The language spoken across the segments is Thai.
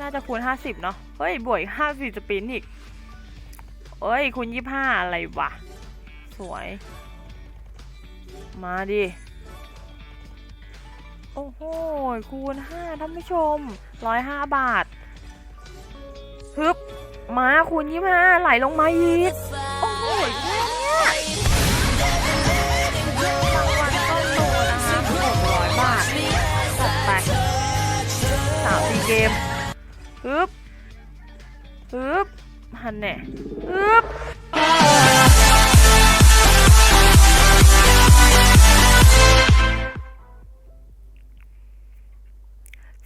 น่าจะคูณห้าสิบเนาะ เฮ้ย บวกห้าสี่สปินอีกเอ้ย คูณยี่ห้าอะไรวะ สวย มาดิ โอ้โห คูณห้าท่านผู้ชมร้อยห้าบาท ฮึบ มาคูณยี่ห้าไหลลงมาอีก โอ้โห ฮึบฮึบฮันแน่ฮึบ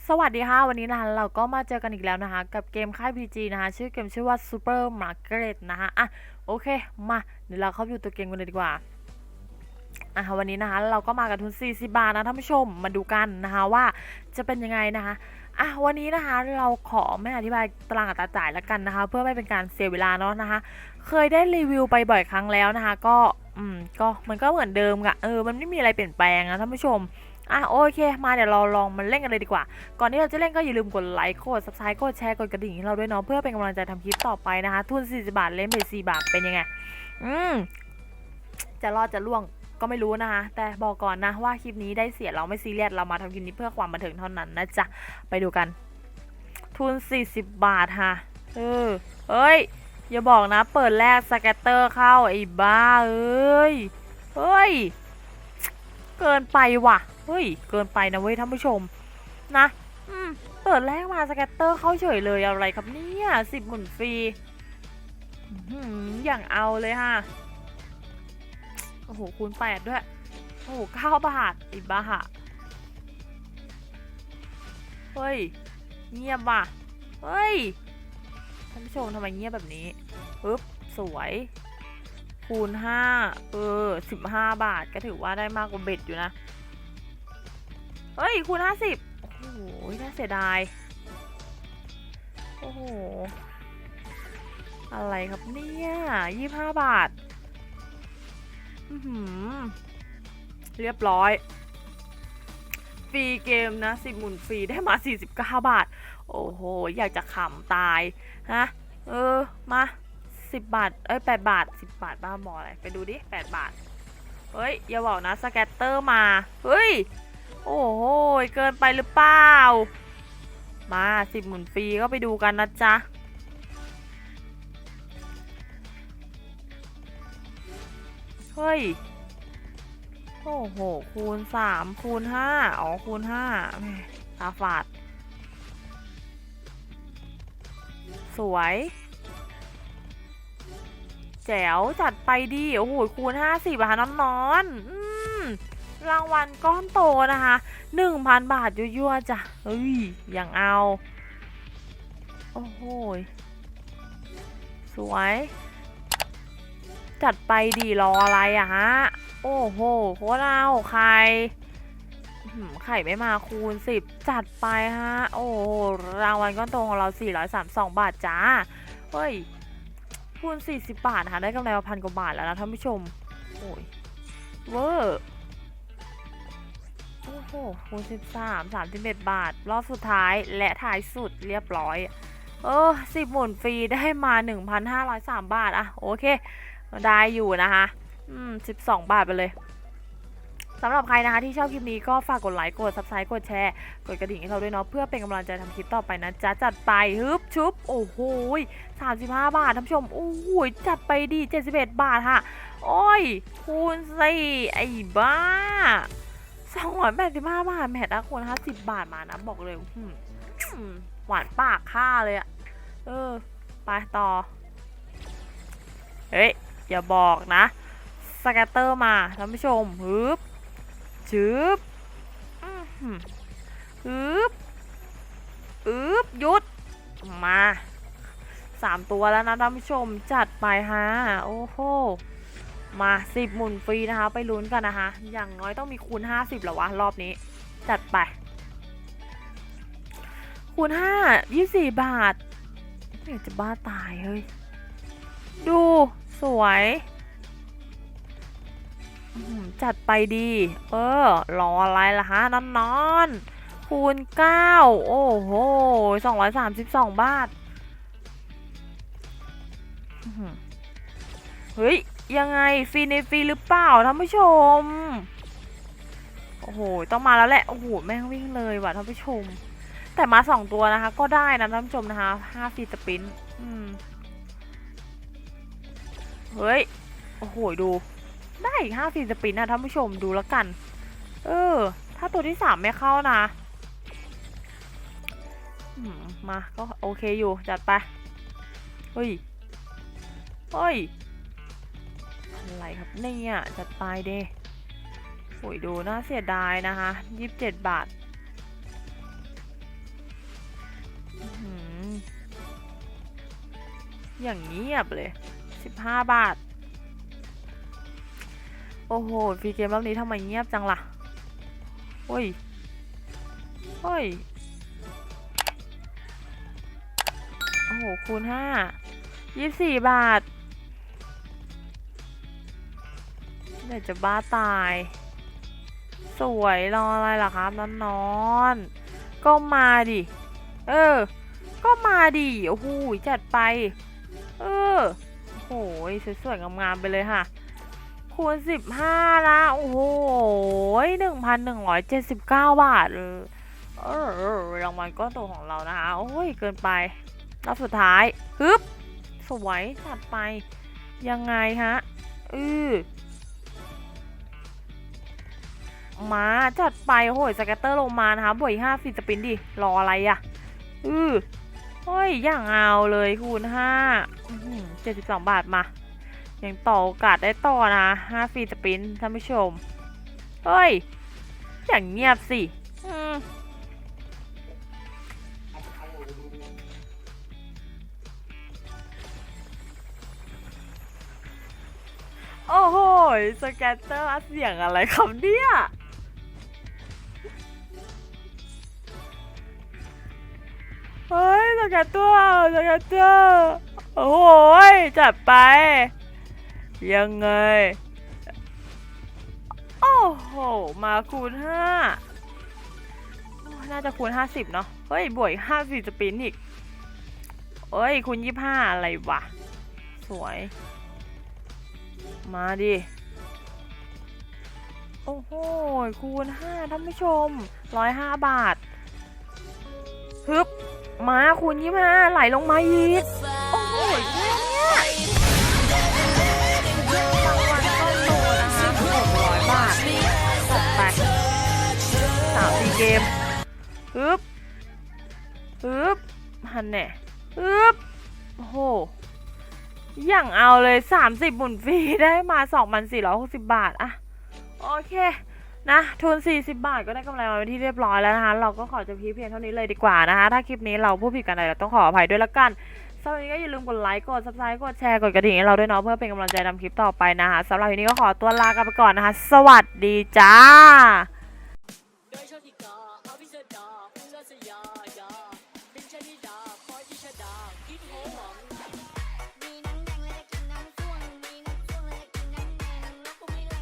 สวัสดีค่ะวันนี้นะคะเราก็มาเจอกันอีกแล้วนะคะ กับเกมค่าย PG นะคะชื่อเกมชื่อว่า Super Market นะคะอะโอเคมาเดี๋ยวเราเข้าไปดูตัวเกมกันเลยดีกว่าอะวันนี้นะคะเราก็มากับทุน 40 บาทนะท่านผู้ชมมาดูกันนะคะว่าจะเป็นยังไงนะคะ อะวันนี้นะคะเราขอไม่อธิบายตารางอัตราจ่ายแล้วกันนะคะ เพื่อไม่เป็นการเสียเวลาเนาะนะคะ เคยได้รีวิวไปบ่อยครั้งแล้วนะคะ ก็อืมก็มันก็เหมือนเดิมอะเออมันไม่มีอะไรเปลี่ยนแปลงนะท่านผู้ชมอะโอเค มาเดี๋ยวเราลองมันเล่นกันเลยดีกว่า ก่อนที่เราจะเล่นก็อย่าลืมกดไลค์กด subscribe กดแชร์กดกระดิ่งให้เราด้วยเนาะเพื่อเป็นกำลังใจทำคลิปต่อไปนะคะ ทุน40บาทเล่นไป4บาทเป็นยังไง อืมจะรอดจะล่วง ก็ไม่รู้นะคะ แต่บอกก่อนนะว่าคลิปนี้ได้เสียเราไม่ซีเรียสเรามาทำคลิปนี้เพื่อความบันเทิงเท่านั้นนะจ๊ะ ไปดูกัน ทุน 40 บาทค่ะ เออ เอ้ย อย่าบอกนะ เปิดแรกสแกตเตอร์เข้าไอ้บ้า เอ้ย เฮ้ย เกินไปว่ะ เฮ้ย เกินไปนะเว้ยท่านผู้ชม นะ อืม เปิดแรกมาสแกตเตอร์เข้าเฉยเลยอะไรครับเนี่ยสิบหมื่นฟรีอื้อหืออย่างเอาเลยค่ะ โอ้โห คูณแปดด้วย โอ้โหเก้าบาทไอ้บ้าเฮ้ย เงียบว่ะ เฮ้ย ท่านผู้ชมทำไมเงียบแบบนี้ปึ๊บ สวย คูณห้าเออสิบห้าบาทก็ถือว่าได้มากกว่าเบ็ดอยู่นะ เฮ้ย คูณห้าสิบโอ้โห น่าเสียดาย โอ้โห อะไรครับเนี่ยยี่ห้าบาท เรียบร้อย ฟรีเกมนะสิบหมุนฟรีได้มา 49 บาท โอ้โห อยากจะขำตาย ฮะ เออ มาสิบบาท เอ้ยแปดบาทสิบบาท บ้าบออะไร ไปดูดิแปดบาท เฮ้ย อย่าบอกนะ สแกตเตอร์มา เฮ้ย โอ้โห เกินไปหรือเปล่า มาสิบหมื่นฟรีก็ไปดูกันนะจ๊ะ เฮ้ย โอ้โห คูณสามคูณห้าอ๋อ คูณห้าตาฝาด สวย แจ๋ว จัดไปดี โอ้โห คูณห้าสิบอะคะน้อนๆอืมรางวัลก้อนโตนะคะหนึ่งพันบาทยั่วๆจ้ะ เฮ้ย อย่างเอา โอ้โห สวย จัดไปดีรออะไรอะฮะ โอ้โหโคตรเอาไข่ไข่ไม่มาคูณสิบจัดไปฮะ โอ้โหรางวัลก้อนโตของเรา 432 บาทจ้า เฮ้ย คูณ 40 บาทนะคะได้กำไรมาพันกว่าบาทแล้วนะท่านผู้ชม โอ้ย เวอร์โอ้โหคูณ 13 31 บาท รอบสุดท้ายและท้ายสุดเรียบร้อย เออสิบหมุนฟรีได้มา 1,503 บาทอะโอเค ได้อยู่นะคะอืม12บสองบาทไปเลยสำหรับใครนะคะที่ชอบคลิปนี้ก็ฝากกดไลค์กด subscribe กดแชร์กดกระดิ่งให้เราด้วยเนาะเพื่อเป็นกำลังใจทำคลิปต่อไปนะจ๊ะจัดไปฮึบชุบโอ้โห35บาทท่านผู้ชมโอ้โหจัดไปดี71บาทค่ะ โอ้ย คูณสี่ไอ้บ้า285บาทแมทอะคูณ50บาทมานะบอกเลยอืมอืมหวานปากค่าเลยอะเออ ไปต่อ เฮ้ย อย่าบอกนะสแกตเตอร์มาท่านผู้ชมฮึบชืบฮึบอึบหยุดมาสามตัวแล้วนะท่านผู้ชมจัดไปฮะโอ้โหมาสิบหมุนฟรีนะคะ ไปลุ้นกันนะคะ อย่างน้อยต้องมีคูณห้าสิบแล้ววะ รอบนี้ จัดไป คูณห้ายี่สี่บาทอยากจะบ้าตายเฮ้ย ดู สวย จัดไปดี เออ รออะไรล่ะฮะนอนนอนคูณเก้าโอ้โหสองร้อยสามสิบสองบาทเฮ้ย ยังไงฟรีในฟรีหรือเปล่าท่านผู้ชม โอ้โห ต้องมาแล้วแหละ โอ้โห แม่งวิ่งเลยว่ะท่านผู้ชม แต่มาสองตัวนะคะ ก็ได้นะท่านผู้ชมนะคะห้าฟรีสปินอืม เฮ้ย โอ้โห ดู ได้อีกห้าฟรีสปินนะท่านผู้ชมดูแล้วกัน เออ ถ้าตัวที่สามไม่เข้านะมาก็โอเคอยู่ จัดไป เฮ้ย เฮ้ย อะไรครับเนี่ยจัดไปเด้โอ้ยดูน่าเสียดายนะคะยี่สิบเจ็ดบาทอื้อหืออย่างเงียบเลย สิบห้าบาท โอ้โห ฟรีเกมรอบนี้ทำไมเงียบจังล่ะเฮ้ยเฮ้ย โอ้โห คูณห้ายี่สี่บาทเดี๋ยวจะบ้าตาย สวยรออะไรล่ะครับนอนนอนก็มาดิ เออ ก็มาดิ โอ้โหจัดไป เออ โอ้โหสวยๆงามๆไปเลยค่ะ คูณสิบห้านะโอ้โหหนึ่งพันหนึ่งร้อยเจ็ดสิบเก้าบาทเออรางวัลก้อนโตของเรานะคะ โอ้ย เกินไปรอบสุดท้ายฮึบสวยจัดไป ยังไงฮะอือมาจัดไปโอ้ยสแกตเตอร์ลงมานะคะบวกห้าฟีสปินดิ รออะไรอะ่ะ อือ เฮ้ย อย่างเอาเลยคูณห้าเจ็ดสิบสองบาทมายังต่อโอกาสได้ต่อนะห้าฟรีสปินท่านผู้ชม เฮ้ย อย่างเงียบสิอืมโอ้โห สแกตเตอร์เสียงอะไรครับเนี่ย กตเตอร์สกตเตอร์โอ้โหจัดไป ยังไง โอ้โห มาคูณห้าน่าจะคูณห้าสิบเนาะเฮ้ย บวกห้าสี่สปินอีกเฮ้ย คูณยี่ห้าอะไรวะ สวย มาดิ โอ้โห คูณห้าท่านผู้ชมร้อยห้าบาทฮึบ มาคูณยี่ห้าไหลลงมาอีก โอ้โหแค่เนี้ยรางวัลก็โตนะคะหกร้อยบาทจัดไปสามสี่เกมฮึบฮึบฮันแน่ฮึบโอ้โหอย่างเอาเลย 30หมุนฟรีได้มา 2,460 บาทอะโอเค นะทุน 40 บาทก็ได้กำไรมาเป็นที่เรียบร้อยแล้วนะคะ เราก็ขอจะพีเพียงเท่านี้เลยดีกว่านะคะ ถ้าคลิปนี้เราพูดผิดกันอะไรเราต้องขออภัยด้วยละกันสำหรับวันนี้ก็อย่าลืมกดไลค์กด subscribe กดแชร์กดกระดิ่งให้เราด้วยเนาะเพื่อเป็นกำลังใจทำคลิปต่อไปนะคะสำหรับวันนี้ก็ขอตัวลากันไปก่อนนะคะ สวัสดีจ้า